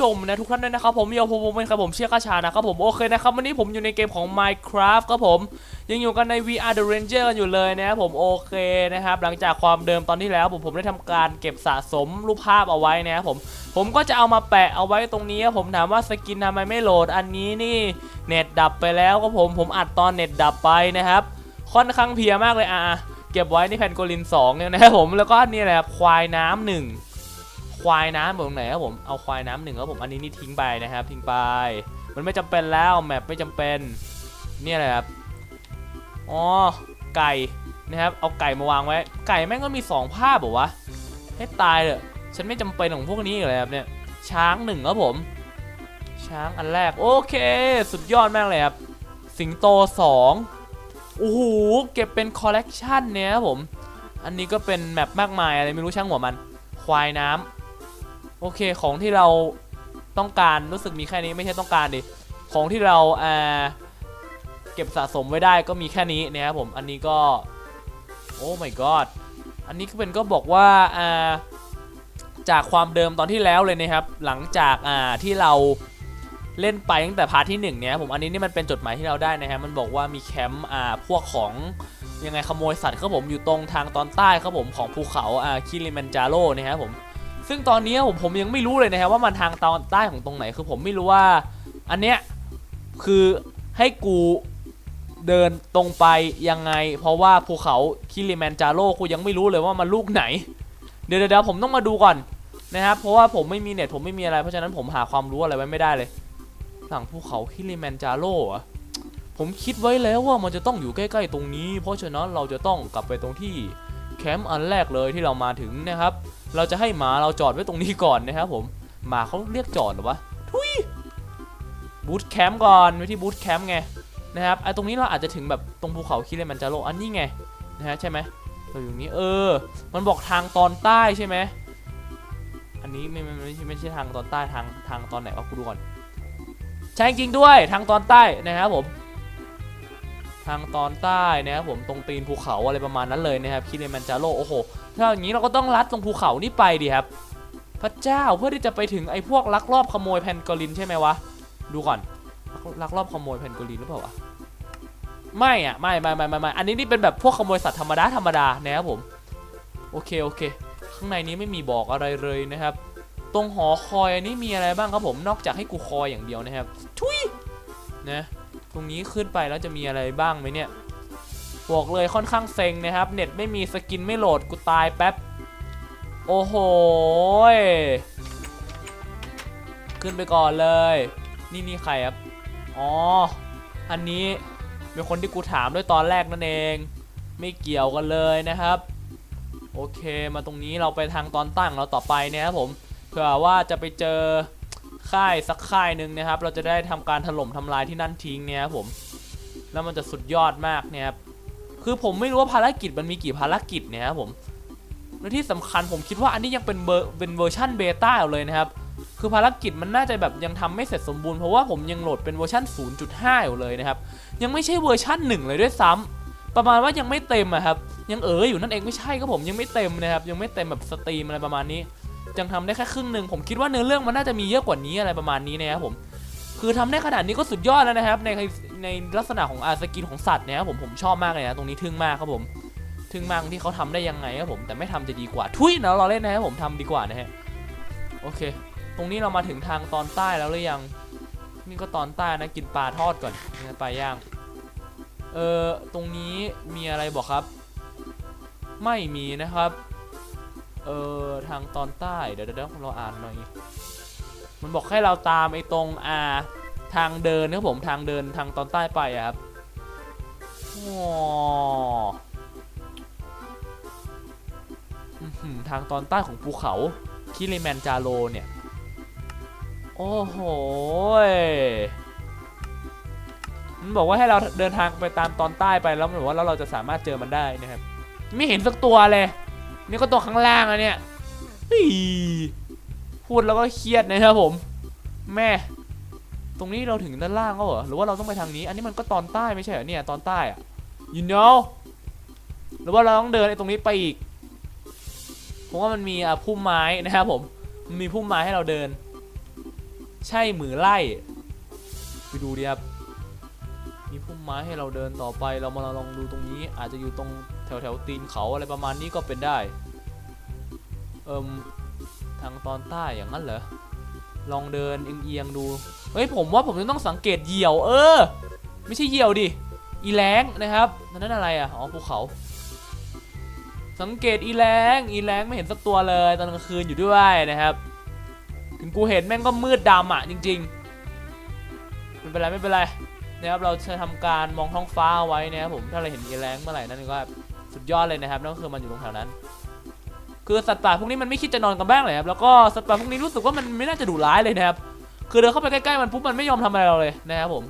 ชมนะทุกท่านด้วยนะครับผมโยผมเป็นครับผมเชียร์กาชานะครับผมโอเคนะครับวันนี้ผมอยู่ในเกมของ Minecraft ครับผมยังอยู่กันใน VR The Ranger กันอยู่เลยนะครับผมโอเคนะครับหลังจากความเดิมตอนที่แล้วผมผมได้ทำการเก็บสะสมรูปภาพเอาไว้นะครับผมผมก็จะเอามาแปะเอาไว้ตรงนี้ครับผมถามว่าสกินทำไมไม่โหลดอันนี้นี่เน็ตดับไปแล้วครับผมผมอัดตอนเน็ตดับไปนะครับค่อนข้างเพียมากเลยอะเก็บไว้ในแผ่นโกลิน2เนี่ยนะครับผมแล้วก็นี่แหละครับควายน้ำหนึ่ง ควายน้ำอยู่ตรงไหนครับผมเอาควายน้ำหนึ่งครับผมอันนี้นี่ทิ้งไปนะครับ ทิ้งไป มันไม่จำเป็นแล้วแมปไม่จำเป็นเนี่ยแหละครับอ๋อไก่นะครับเอาไก่มาวางไว้ ไก่แม่งก็มีสองภาพเหรอวะให้ตายเถอะฉันไม่จำเป็นของพวกนี้เลยครับเนี่ยช้างหนึ่งครับผม ช้างอันแรกโอเค สุดยอดมากเลยครับสิงโตสองโอ้โหเก็บเป็นคอลเลกชันเนี่ยครับผม อันนี้ก็เป็นแมปมากมายอะไรไม่รู้ช่างหัวมัน ควายน้ำ โอเคของที่เราต้องการรู้สึกมีแค่นี้ไม่ใช่ต้องการดิของที่เราอ่าเก็บสะสมไว้ได้ก็มีแค่นี้นะครับผมอันนี้ก็โอ้ my god อันนี้ก็เป็นก็บอกว่าอ่าจากความเดิมตอนที่แล้วเลยนะครับ หลังจากอ่าที่เราเล่นไปตั้งแต่พาร์ทที่หนึ่งเนี่ยผมอันนี้นี่มันเป็นจดหมายที่เราได้นะครับมันบอกว่ามีแคมป์อ่าพวกของยังไงขโมยสัตว์ครับผมอยู่ตรงทางตอนใต้ครับผมของภูเขาอ่าคิริมันจาโร่นะครับผม ซึ่งตอนนี้ผมผมยังไม่รู้เลยนะครับว่ามันทางตอนใต้ของตรงไหนคือผมไม่รู้ว่า อันเนี้ยคือให้กูเดินตรงไปยังไง เพราะว่าภูเขาคิริแมนจาโร่กูยังไม่รู้เลยว่ามันลูกไหน เดี๋ยวเดี๋ยวผมต้องมาดูก่อนนะครับเพราะว่าผมไม่มีเน็ตผมไม่มีอะไรเพราะฉะนั้นผมหาความรู้อะไรไว้ไม่ได้เลยหลังภูเขาคิริแมนจาโร่อะผมคิดไว้แล้วว่ามันจะต้องอยู่ใกล้ๆตรงนี้ เพราะฉะนั้นเราจะต้องกลับไปตรงที่แคมป์อันแรกเลยที่เรามาถึงนะครับ เราจะให้หมาเราจอดไว้ตรงนี้ก่อนนะครับผมหมาเขาเรียกจอดเหรอวะทุยบูธแคมป์ก่อนไว้ที่บูธแคมป์ไงนะครับไอ้ตรงนี้เราอาจจะถึงแบบตรงภูเขาคิเลมันจาโรอันนี้ไงนะฮะใช่ไหมเราอยู่ตรงนี้เออ มันบอกทางตอนใต้ใช่ไหมอันนี้ไม่ไม่ไม่ใช่ไม่ใช่ทางตอนใต้ทางทางตอนไหนวะกูดูก่อนใช่จริงด้วยทางตอนใต้นะครับผม ทางตอนใต้นะครับผมตรงตีนภูเขาอะไรประมาณนั้นเลยนะครับคิเลมันจาโรโอ้โหถ้าอย่างนี้เราก็ต้องลัดตรงภูเขานี่ไปดิครับ พระเจ้าเพื่อที่จะไปถึงไอ้พวกลักลอบขโมยแพนโกลินใช่ไหมวะดูก่อนลักลอบขโมยแพนโกลินหรือเปล่าวะไม่อะไม่ไม่ไม่ไม่ไม่อันนี้นี่เป็นแบบพวกขโมยสัตว์ธรรมดาธรรมดานะครับผมโอเคโอเค ข้างในนี้ไม่มีบอกอะไรเลยนะครับ ตรงหอคอยอันนี้มีอะไรบ้างครับผมนอกจากให้กูคอยอย่างเดียวนะครับทุยนะ ตรงนี้ขึ้นไปแล้วจะมีอะไรบ้างไหมเนี่ยบอกเลยค่อนข้างเซ็งนะครับ เน็ตไม่มีสกินไม่โหลดกูตายแป๊บ โอ้โห ขึ้นไปก่อนเลย นี่นี่ใครครับ อ๋อ อันนี้เป็นคนที่กูถามด้วยตอนแรกนั่นเอง ไม่เกี่ยวกันเลยนะครับ โอเคมาตรงนี้เราไปทางตอนตั้งเราต่อไปนะครับผมเผื่อว่าจะไปเจอ ค่ายสักค่ายหนึ่งนะครับ เราจะได้ทำการถล่มทำลายที่นั่นทิ้งเนี่ยครับผม แล้วมันจะสุดยอดมากเนี่ยครับ คือผมไม่รู้ว่าภารกิจมันมีกี่ภารกิจเนี่ยครับผมและที่สำคัญผมคิดว่าอันนี้ยังเป็นเบอร์เป็นเวอร์ชันเบต้าอยู่เลยนะครับ คือภารกิจมันน่าจะแบบยังทำไม่เสร็จสมบูรณ์เพราะว่าผมยังโหลดเป็นเวอร์ชัน0.5 อยู่เลยนะครับ ยังไม่ใช่เวอร์ชัน1 เลยด้วยซ้ำประมาณว่ายังไม่เต็มอะครับ ยังเอออยู่นั่นเองไม่ใช่ครับผมยังไม่เต็มนะครับ ยังไม่เต็มแบบสตรีมอะไรประมาณนี้ ยังทำได้แค่ครึ่งหนึ่งผมคิดว่าเนื้อเรื่องมันน่าจะมีเยอะกว่านี้อะไรประมาณนี้นะครับผมคือทำได้ขนาดนี้ก็สุดยอดแล้วนะครับ ในในลักษณะของอาสกินของสัตว์เนะครับผมผมชอบมากเลยนะตรงนี้ทึ่งมากครับผมทึ่งมากที่เขาทำได้ยังไงครับผมแต่ไม่ทำจะดีกว่าทุยนะเราเล่นนะครับผมทำดีกว่านะฮะโอเค ตรงนี้เรามาถึงทางตอนใต้แล้วหรือยัง นี่ก็ตอนใต้นะกินปลาทอดก่อนนะปลาย่างเออตรงนี้มีอะไรบอกครับ ไม่มีนะครับ เออทางตอนใต้ เดี๋ยวเดี๋ยวเราอ่านหน่อย มันบอกให้เราตามไอ้ตรงอ่าทางเดินนะครับผมทางเดินทางตอนใต้ไปอะครับอ๋อทางตอนใต้ของภูเขาคิริแมนจาโรเนี่ย โอ้โหยมันบอกว่าให้เราเดินทางไปตามตอนใต้ไปแล้วมันบอกว่าแล้วเราจะสามารถเจอมันได้นะครับ ไม่เห็นสักตัวเลย นี่ก็ตัวข้างล่างอะเนี่ยพูดแล้วก็เครียดนะครับผม แม่ ตรงนี้เราถึงด้านล่างก็เหรอ หรือว่าเราต้องไปทางนี้ อันนี้มันก็ตอนใต้ไม่ใช่เหรอเนี่ยตอนใต้อะ you know หรือว่าเราต้องเดินไอ้ตรงนี้ไปอีก ผมว่ามันมีอะพุ่มไม้นะครับผมมีพุ่มไม้ให้เราเดิน ใช่หมือไล่ไปดูดิครับ มีพุ่มไม้ให้เราเดินต่อไป เรามาลองดูตรงนี้ อาจจะอยู่ตรงแถวแถวตีนเขาอะไรประมาณนี้ก็เป็นได้ เอิมทางตอนใต้อย่างนั้นเหรอ ลองเดินเอียงๆดู เฮ้ยผมว่าผมจะต้องสังเกตเหยี่ยว เออ ไม่ใช่เหยี่ยวดิ อีแรงนะครับนั่นอะไรอะ อ๋อภูเขา สังเกตอีแรงอีแรงไม่เห็นสักตัวเลย ตอนกลางคืนอยู่ด้วยนะครับ ถึงกูเห็นแม่งก็มืดดำอะจริง ๆ ไม่เป็นไรไม่เป็นไร นะครับเราจะทำการมองท้องฟ้าเอาไว้นะครับผมถ้าเราเห็นอีแรงเมื่อไหร่นั่นก็สุดยอดเลยนะครับนั่นก็คือมันอยู่ตรงแถวนั้น คือสัตว์ป่าพวกนี้มันไม่คิดจะนอนกันบ้างเลยครับแล้วก็สัตว์ป่าพวกนี้รู้สึกว่ามันไม่น่าจะดุร้ายเลยนะครับคือเดินเข้าไปใกล้ๆมันปุ๊บมันไม่ยอมทำอะไรเราเลยนะครับผม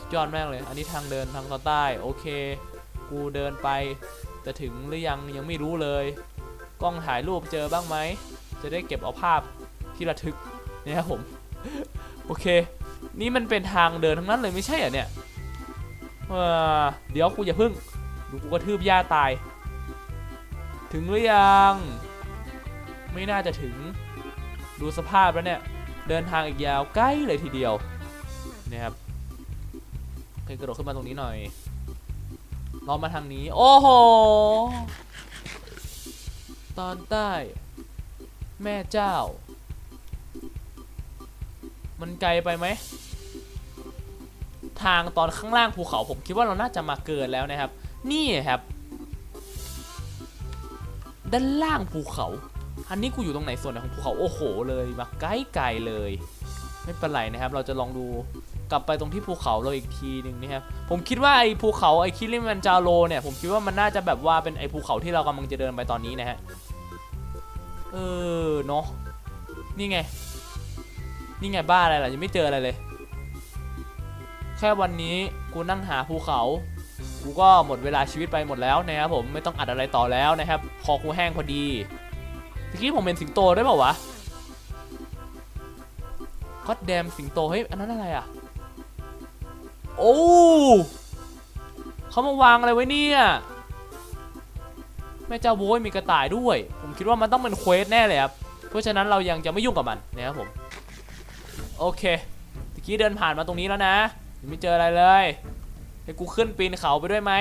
สุดยอดมากเลย อันนี้ทางเดินทางตอนใต้โอเค กูเดินไปจะถึงหรือยังยังไม่รู้เลย กล้องถ่ายรูปเจอบ้างไหมจะได้เก็บเอาภาพที่ระทึกนะครับผมโอเค นี่มันเป็นทางเดินทั้งนั้นเลยไม่ใช่เหรอเนี่ยเเดี๋ยวกูอย่าพึ่งดูกูกระทืบย่าตาย ถึงหรือยัง ไม่น่าจะถึง ดูสภาพแล้วเนี่ย เดินทางอีกยาวใกล้เลยทีเดียวนะครับเคกระโดดขึ้นมาตรงนี้หน่อยลอมมาทางนี้ โอ้โห ตอนใต้ แม่เจ้า มันไกลไปไหม ทางตอนข้างล่างภูเขาผมคิดว่าเราน่าจะมาเกินแล้วนะครับ นี่ครับ ด้านล่างภูเขา อันนี้กูอยู่ตรงไหนส่วนไหนของภูเขาโอ้โหเลยมาไกลไกลเลย ไม่เป็นไรนะครับ เราจะลองดูกลับไปตรงที่ภูเขาเราอีกทีหนึ่งนะครับผมคิดว่าไอ้ภูเขาไอ้คิริมันจาโรเนี่ยผมคิดว่ามันน่าจะแบบว่าเป็นไอ้ภูเขาที่เรากำลังจะเดินไปตอนนี้นะฮะเออเนาะนี่ไง นี่ไงบ้าอะไรล่ะยังไม่เจออะไรเลย แค่วันนี้กูนั่งหาภูเขา กูก็หมดเวลาชีวิตไปหมดแล้วนะครับผมไม่ต้องอัดอะไรต่อแล้วนะครับคอกูแห้งพอดีตะกี้ผมเป็นสิงโตได้เปล่าวะก็แดมสิงโตเฮ้ยอันนั้นอะไรอะ โอ้เขามาวางอะไรไว้เนี่ยแม่เจ้าโว้ยมีกระต่ายด้วย ผมคิดว่ามันต้องเป็นเควสแน่เลยครับเพราะฉะนั้นเรายังจะไม่ยุ่งกับมันนะครับผม โอเคตะกี้เดินผ่านมาตรงนี้แล้วนะยังไม่เจออะไรเลยให้กูขึ้นปีนเขาไปด้วยไหม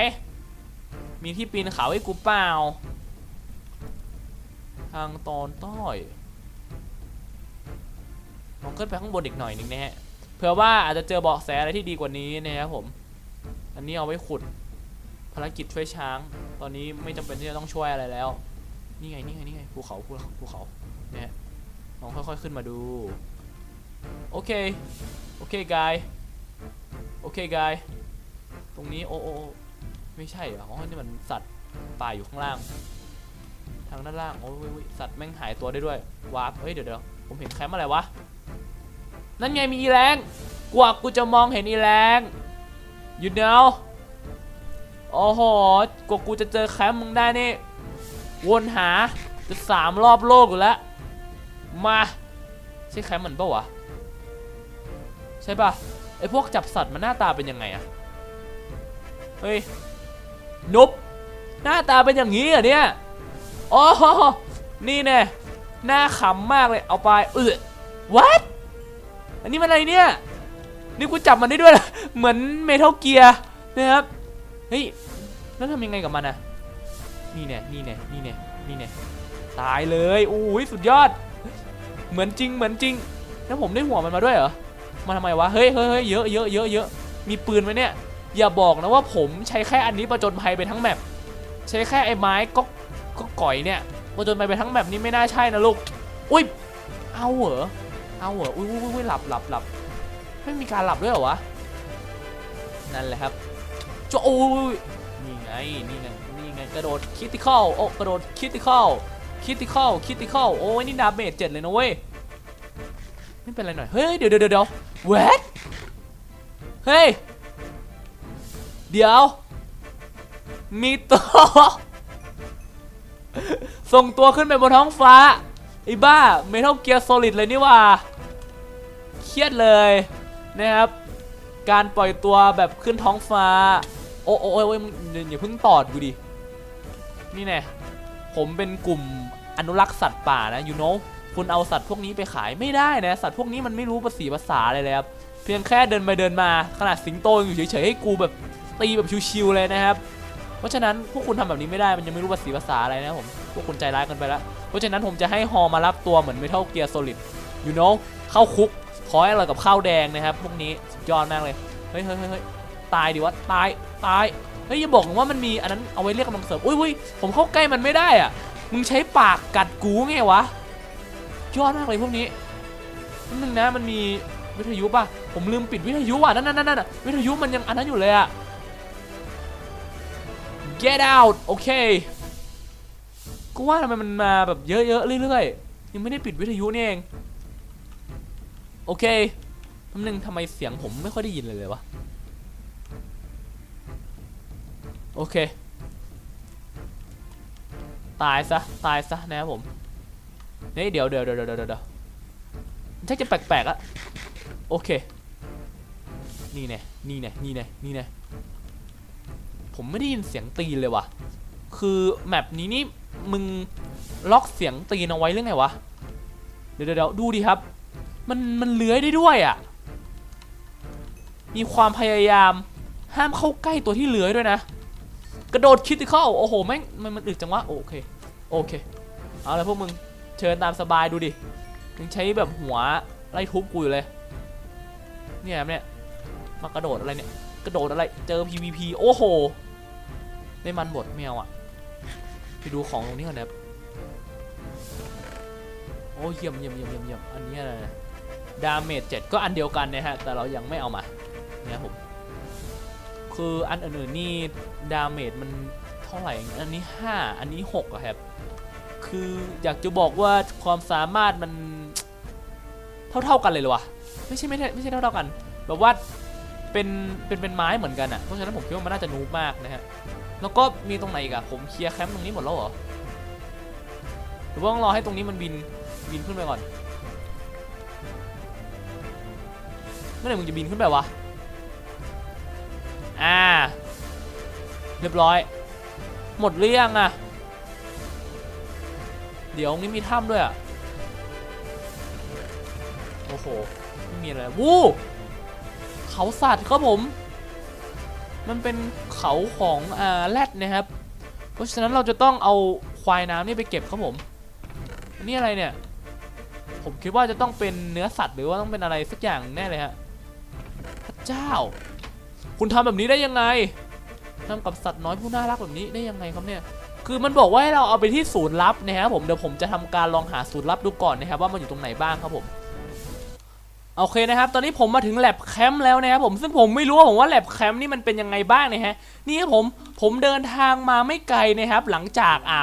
มีที่ปีนเขาให้กูเปล่า ทางตอนต้อยลองขึ้นไปข้างบนอีกหน่อยหนึ่งนะฮะ เผื่อว่าอาจจะเจอเบาะแสอะไรที่ดีกว่านี้นะครับผม อันนี้เอาไว้ขุดภารกิจช่วยช้าง ตอนนี้ไม่จำเป็นที่จะต้องช่วยอะไรแล้ว นี่ไง นี่ไง นี่ไง ภูเขา ภูเขา ภูเขา เนี่ยฮะลองค่อยๆขึ้นมาดู โอเคโอเคกายโอเคกายตรงนี้โอ้โอไม่ใช่เหรอ อ๋อ นี่มันสัตว์ป่าอยู่ข้างล่าง ทางด้านล่าง โอ้ยเว้ยสัตว์แม่งหายตัวได้ด้วย วาร์ปเฮ้ย เดี๋ยวเดี๋ยวผมเห็นแคมป์อะไรวะ นั่นไงมีอีแรงกว่ากูจะมองเห็นอีแรงอยู่เนาโอ้โหกว่ากูจะเจอแคมป์มึงได้นี่ วนหาจะสามรอบโลกอยู่แล้ว มา ใช่แคมป์เหมือนปะวะ ใช่ปะไอพวกจับสัตว์มันหน้าตาเป็นยังไงอะเฮ้ยนุบหน้าตาเป็นอย่างนี้เหรอเนี่ยโอ้โหนี่แน่หน้าขำมากเลยเอาไปเออ what อันนี้มันอะไรเนี่ยนี่กูจับมันได้ด้วยเหรอเหมือนเมทัลเกียร์นะครับเฮ้ยแล้วทำยังไงกับมันอะนี่แน่นี่แน่นี่แน่นี่แน่ตายเลยโอ้ยสุดยอด เหมือนจริงเหมือนจริงแล้วผมได้หัวมันมาด้วยเหรอ มาทำไมวะ เฮ้ยเฮ้ยเฮ้ยเยอะเยอะเยอะเยอะมีปืนไหมเนี่ย อย่าบอกนะว่าผมใช้แค่อันนี้ประจนภัยไปทั้งแมปใช้แค่ไอ้ไม้ก็ก็ก่อยเนี่ยประจนภัยไปทั้งแมปนี่ไม่น่าใช่นะลูก อุ้ย เอาเหรอ เอาเหรอ อุ้ยอุ้ยอุ้ยหลับหลับหลับไม่มีการหลับด้วยเหรอวะ นั่นแหละครับจะโอ้ยนี่ไง นี่ไง นี่ไง กระโดดคิติคอลโอ้กระโดดคิติคอลคิติคอลคิติคอลโอ้ยนี่ดาเมจเจ็ดเลยนะเว้ย ไม่เป็นไรหน่อย เฮ้ย เดี๋ยวเดี๋ยวเดี๋ยวเวทเฮ้ย เดี๋ยว มีตัว ส่งตัวขึ้นไปบนท้องฟ้าไอ้บ้าเมทัลเกียร์โซลิดเลยนี่ว่า เครียดเลยนะครับ การปล่อยตัวแบบขึ้นท้องฟ้า โอ้โอ้โอ้ยอย่าเพิ่งตอดกูดิ นี่แน่ผมเป็นกลุ่มอนุรักษ์สัตว์ป่านะ you know คุณเอาสัตว์พวกนี้ไปขายไม่ได้นะ สัตว์พวกนี้มันไม่รู้ภาษีภาษาอะไรเลยครับ เพียงแค่เดินไปเดินมาขนาดสิงโตอยู่เฉยๆให้กูแบบตีแบบชิวๆเลยนะครับ เพราะฉะนั้นพวกคุณทำแบบนี้ไม่ได้ มันยังไม่รู้ภาษีภาษาอะไรนะผม พวกคุณใจร้ายกันไปแล้วเพราะฉะนั้นผมจะให้ฮอมารับตัวเหมือน Metal Gear Solid you know เข้าคุกขอให้อร่อยกับข้าวแดงนะครับพวกนี้สุดยอดมากเลย เฮ้ยเฮ้ยเฮ้ยตายดิวะ ตาย ตาย เฮ้ยอย่าบอกว่ามันมีอันนั้นเอาไว้เรียกกำลังเสริม อุ้ยอุ้ยผมเข้าใกล้มันไม่ได้อะ มึงใช้ปากกัดกูไงวะ ยอดมากเลยพวกนี้นิดนึงนะมันมีวิทยุป่ะ ผมลืมปิดวิทยุอะนั่นนั่นนั่นนะวิทยุมันยังอันนั้นอยู่เลยอะ get out โอเคก็ว่าทำไมมันมาแบบเยอะๆเรื่อยๆยังไม่ได้ปิดวิทยุนี่เองโอเคแป๊บนึงทำไมเสียงผมไม่ค่อยได้ยินเลยเลยวะโอเค ตายซะ ตายซะนะครับผม เฮ้ยเดี๋ยวเดี๋ยวเดี๋ยวเดี๋ยวเดี๋ยวมันชักจะแปลกๆอะโอเค นี่แน่นี่แน่นี่แน่นี่แน่ผมไม่ได้ยินเสียงตีนเลยว่ะ คือแมปนี้นี่มึงล็อกเสียงตีนเอาไว้เรื่องไงวะ เดี๋ยวเดี๋ยวดูดิครับ มันมันเลื้อยได้ด้วยอะ่ะ มีความพยายามห้ามเข้าใกล้ตัวที่เลื้อยด้วยนะ กระโดดคิดเข้า โอ้โหแม่งมันมันอึดจังวะ โอเค โอเค เอาเลยพวกมึง เชิญตามสบายดูดิยังใช้แบบหัวไล่ทุบกูอยู่เลย เนี่ยครับเนี่ยมากระโดดอะไรเนี่ย กระโดดอะไร เจอ PVP โอ้โห ได้มันบดแมวอะ ไปดูของตรงนี้ก่อนนะครับโอ้เยี่ยมเยี่ยมเยี่ยมเยี่ยมเยี่ยมอันนี้อะไรนะดาเมจเจ็ดก็อันเดียวกันนะฮะ แต่เรายังไม่เอามา เนี่ยผม คืออันอื่นๆนี่ดาเมจมันเท่าไหร่ อันนี้ 5 อันนี้6อะครับ คืออยากจะบอกว่าความสามารถมันเท่าๆกันเลยหรอวะไม่ใช่ไม่ใช่ไม่ใช่เท่าๆกัน แบบว่าเป็นเป็นเป็นไม้เหมือนกันอะเพราะฉะนั้นผมคิดว่ามันน่าจะนูบมากนะฮะแล้วก็มีตรงไหนอีกอะผมเคลียร์แคมป์ตรงนี้หมดแล้วเหรอหรือว่าต้องรอให้ตรงนี้มันบินบินขึ้นไปก่อนเมื่อไหร่มึงจะบินขึ้นไปวะอ่า เรียบร้อย หมดหรือยังอะ เดี๋ยวนี้มีถ้ำด้วยอะโอ้โห ไม่มีอะไร วู้ เขาสัตว์ครับผม มันเป็นเขาของอ่าแรดนะครับ เพราะฉะนั้นเราจะต้องเอาควายน้ำนี่ไปเก็บครับผม อันนี้อะไรเนี่ย ผมคิดว่าจะต้องเป็นเนื้อสัตว์หรือว่าต้องเป็นอะไรสักอย่างแน่เลยฮะ พระเจ้า คุณทำแบบนี้ได้ยังไงทำกับสัตว์น้อยผู้น่ารักแบบนี้ได้ยังไงครับเนี่ย คือมันบอกว่าให้เราเอาไปที่ศูนย์ลับนะครับผมเดี๋ยวผมจะทำการลองหาศูนย์ลับดูก่อนนะครับว่ามันอยู่ตรงไหนบ้างครับผมโอเคนะครับ ตอนนี้ผมมาถึงแลบแคมป์แล้วนะครับผมซึ่งผมไม่รู้ว่าผมว่าแลบแคมป์นี่มันเป็นยังไงบ้างนะฮะนี่ครับผมผมเดินทางมาไม่ไกลนะครับ หลังจากอ่า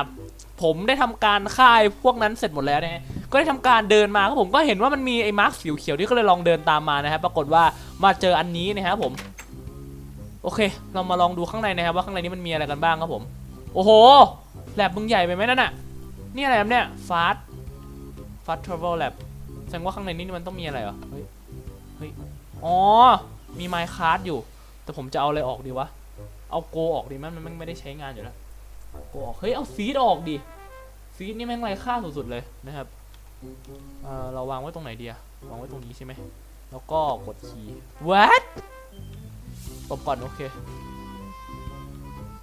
ผมได้ทำการค่ายพวกนั้นเสร็จหมดแล้วนะฮะก็ได้ทำการเดินมาครับผมก็เห็นว่ามันมีไอ้มาร์คสีเขียวที่ก็เลยลองเดินตามมานะครับปรากฏว่ามาเจออันนี้นะครับผม โอเค เรามาลองดูข้างในนะครับว่าข้างในนี้มันมีอะไรกันบ้างครับผม โอ้โห แลบมึงใหญ่ไปไหมนั่นน่ะ นี่อะไรครับเนี่ยฟาสฟาสทราเวลแลบแสดงว่าข้างในนี้มันต้องมีอะไรเหรอ เฮ้ย เฮ้ย อ๋อ มีไมค์คาร์ดอยู่ แต่ผมจะเอาอะไรออกดีวะ เอาโกออกดีมั้ยมันไม่ได้ใช้งานอยู่แล้ว โกออก เฮ้ย เอาซีดออกดิ ซีดนี่แม่งไรค่าสุดๆเลยนะครับเออเราวางไว้ตรงไหนดีอะวางไว้ตรงนี้ใช่ไหม แล้วก็กดคีย์ what ตบก่อนโอเค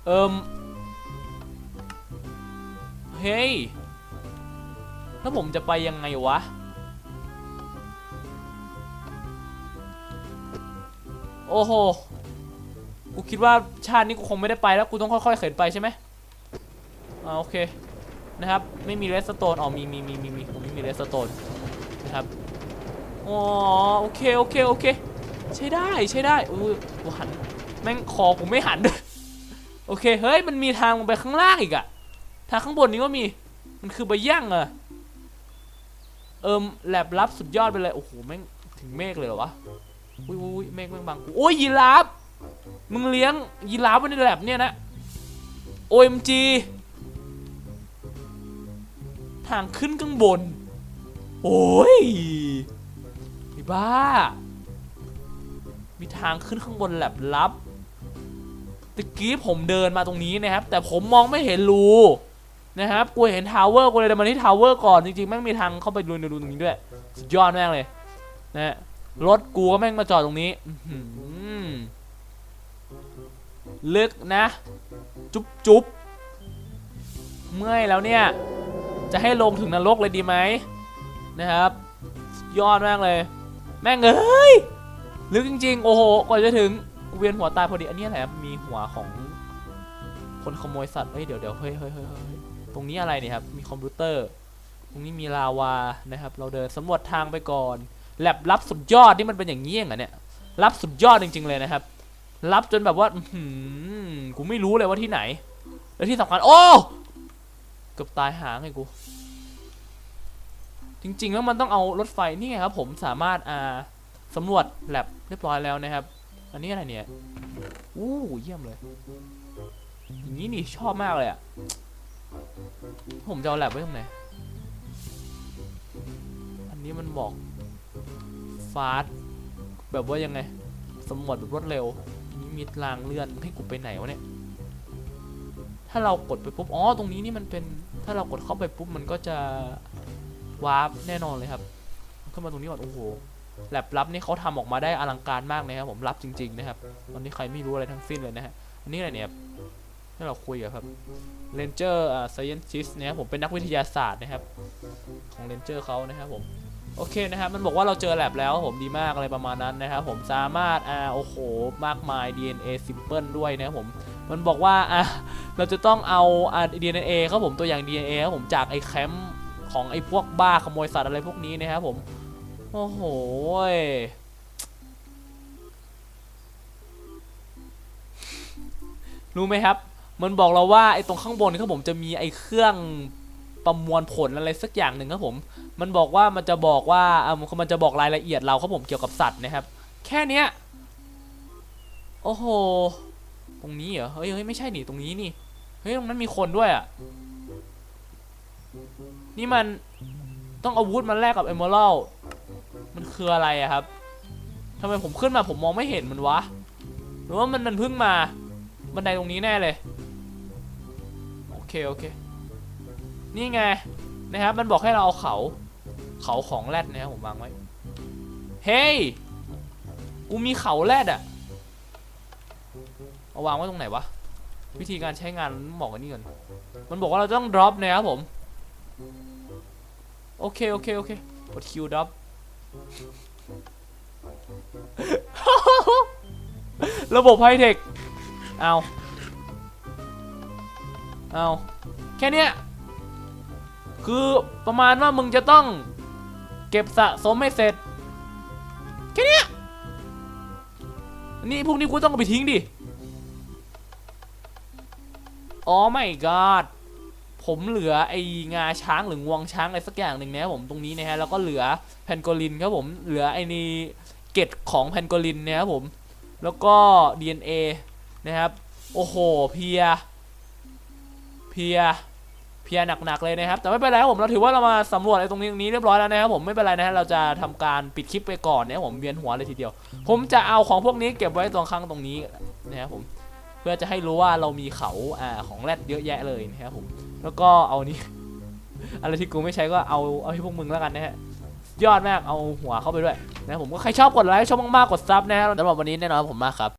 เอิม เฮ้ย แล้วผมจะไปยังไงวะ โอ้โห กูคิดว่าชาตินี้กูคงไม่ได้ไปแล้ว กูต้องค่อยๆเข็นไปใช่ไหมอ่าโอเค นะครับ ไม่มีเรสโตนอ๋อมีมีมีมีมีผมไม่มีเรสโตนนะครับ อ๋อโอเคโอเคโอเค ใช้ได้ใช้ได้อุ้กูหัน แม่งคอกูไม่หันด้วยโอเค เฮ้ย มันมีทางลงไปข้างล่างอีกอะ ทางข้างบนนี้ก็มี มันคือใบย่างอะเอิมแลบลับสุดยอดไปเลย โอ้โห แม่งถึงเมฆเลยเหรอวะ อุ้ยอุ้ยเมฆแม่งบังกูโอ้ยยีราฟ มึงเลี้ยงยีราฟไว้ในแลบเนี่ยนะ OMG ทางขึ้นข้างบน โอ้ยไอ้บ้า มีทางขึ้นข้างบนแลบลับตะกี้ผมเดินมาตรงนี้นะครับ แต่ผมมองไม่เห็นรู นะครับกูเห็นทาวเวอร์กูเลยเดินมาที่ทาวเวอร์ก่อนจริงๆแม่งมีทางเข้าไปดูในรูตรงนี้ด้วยสุดยอดแม่งเลยนะฮะรถกูก็แม่งมาจอดตรงนี้อื้อหือลึกนะ จุ๊บจุ๊บเมื่อยแล้วเนี่ย จะให้ลงถึงนรกเลยดีไหมนะครับยอดมากเลย แม่งเอ้ยลึกจริง ๆ โอ้โหกว่าจะถึงกูเวียนหัวตายพอดีอันนี้อะไรครับมีหัวของคนขโมยสัตว์เฮ้ยเดี๋ยวเดี๋ยวเฮ้ยเฮ้ยเฮ้ย ตรงนี้อะไรเนี่ยครับ มีคอมพิวเตอร์ ตรงนี้มีลาวานะครับ เราเดินสำรวจทางไปก่อนแลบลับสุดยอดที่มันเป็นอย่างนี้เองเหรอเนี่ยลับสุดยอดจริง ๆ เลยนะครับ ลับจนแบบว่าอื้อหือกูไม่รู้เลยว่าที่ไหน และที่สำคัญ โอ้ เกือบตายหาไงกู จริง ๆ แล้วมันต้องเอารถไฟนี่ไงครับ ผมสามารถอ่าสำรวจแลบเรียบร้อยแล้วนะครับ อันนี้อะไรเนี่ย อู้เยี่ยมเลย อย่างนี้นี่ชอบมากเลยอะ ผมจะเอาแลบไว้ตรงไหน อันนี้มันบอกฟาสแบบว่ายังไงสำรวจแบบรวดเร็วนี้มีรางเลื่อนให้กูไปไหนวะเนี่ย ถ้าเรากดไปปุ๊บ อ๋อ ตรงนี้นี่มันเป็น ถ้าเรากดเข้าไปปุ๊บ มันก็จะวาร์ปแน่นอนเลยครับ เข้ามาตรงนี้ก่อน โอ้โหแลบลับนี่เขาทำออกมาได้อลังการมากนะครับผมรับจริง ๆ นะครับ ตอนนี้ใครไม่รู้อะไรทั้งสิ้นเลยนะฮะ อันนี้อะไรเนี่ย ครับให้เราคุยกับครับเรนเจอร์อ่าไซเอนติสนะครับผมเป็นนักวิทยาศาสตร์นะครับ ของเรนเจอร์เขานะครับผมโอเคนะครับมันบอกว่าเราเจอแลบแล้วผมดีมากอะไรประมาณนั้นนะครับผมสามารถอ่าโอ้โหมากมาย DNA simple ด้วยนะครับผมมันบอกว่าอะเราจะต้องเอาอ่า DNA ครับผมตัวอย่าง DNA ครับผมจากไอ้แคมป์ของไอ้พวกบ้าขโมยสัตว์อะไรพวกนี้นะครับผมโอ้โหรู้ไหมครับ มันบอกเราว่าไอ้ตรงข้างบนครับผมจะมีไอ้เครื่องประมวลผลอะไรสักอย่างหนึ่งครับผม มันบอกว่ามันจะบอกว่าอ่ามันจะบอกรายละเอียดเราครับผมเกี่ยวกับสัตว์นะครับ แค่เนี้ยโอ้โห ตรงนี้เหรอ เฮ้ยเฮ้ยไม่ใช่หนี่ตรงนี้นี่ เฮ้ยตรงนั้นมีคนด้วยอะ นี่มันต้องอาวุธมาแลกกับเอเมอรัลมันคืออะไรอะครับทำไมผมขึ้นมาผมมองไม่เห็นมันวะ หรือว่ามันมันเพิ่งมา บันไดตรงนี้แน่เลย เคโอเค นี่ไงนะครับ มันบอกให้เราเอาเขา เขาของแรดนะครับผมวางไว้ เฮ้ย กูมีเขาแรดอะเอาวางไว้ตรงไหนวะ วิธีการใช้งานบอกกันนี่ก่อน มันบอกว่าเราต้อง drop นะครับผม โอเคโอเคโอเค กด Q drop ระบบไฮเทค เอา เอาแค่เนี้ยคือประมาณว่ามึงจะต้องเก็บสะสมให้เสร็จ แค่นี้อันนี่พวกนี้กูต้องเอาไปทิ้งดิอ๋อไม่กอดผมเหลือไองาช้างหรืองวงช้างอะไรสักอย่างหนึ่งนะครับผมตรงนี้นะฮะแล้วก็เหลือแพนโกลินครับผมเหลือไอ้นี่เกตของแพนโกลินนะครับผม แล้วก็ DNA นะครับ โอ้โหเพีย พียเพียหนักๆเลยนะครับ แต่ไม่เป็นไรครับผมเราถือว่าเรามาสำรวจไอ้ตรงนี้นี้เรียบร้อยแล้วนะครับผมไม่เป็นไรนะฮะเราจะทำการปิดคลิปไปก่อนนะครับผมเวียนหัวเลยทีเดียว ผมจะเอาของพวกนี้เก็บไว้ตรงข้างตรงนี้นะครับผมเพื่อจะให้รู้ว่าเรามีเขาอ่าของแรดเยอะแยะเลยนะครับผมแล้วก็เอานี้อะไรที่กูไม่ใช้ก็เอาเอาให้พวกมึงแล้วกันนะฮะยอดมากเอาหัวเข้าไปด้วยนะผมก็ใครชอบกดไลค์ชอบมากๆกดซับนะฮะสำหรับวันนี้แน่นอนผมมากครับ